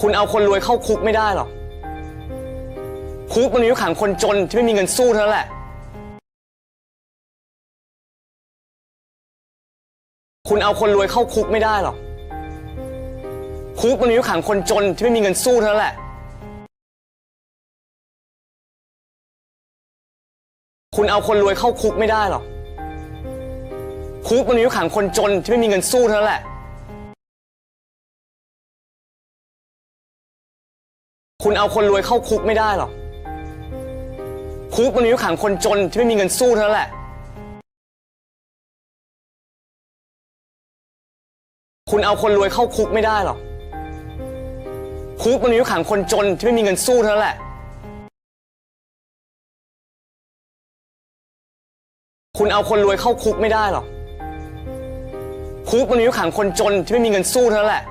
คุณเอาคนรวยเข้าคุกไม่ได้หรอก คุกมันมีไว้ขังคนจนที่ไม่มีเงินสู้เท่านั้นแหละ คุณเอาคนรวยเข้าคุกไม่ได้หรอก คุกมันมีไว้ขังคนจนที่ไม่มีเงินสู้เท่านั้นแหละ คุณเอาคนรวยเข้าคุกไม่ได้หรอก คุกมันมีไว้ขังคนจนที่ไม่มีเงินสู้เท่านั้นแหละ คุณเอาคนรวยเข้าคุกไม่ได้หรอก คุกมันมีไว้ขังคนจนที่ไม่มีเงินสู้เท่านั้นแหละ คุณเอาคนรวยเข้าคุกไม่ได้หรอก คุกมันมีไว้ขังคนจนที่ไม่มีเงินสู้เท่านั้นแหละ คุณเอาคนรวยเข้าคุกไม่ได้หรอก คุกมันมีไว้ขังคนจนที่ไม่มีเงินสู้เท่านั้นแหละ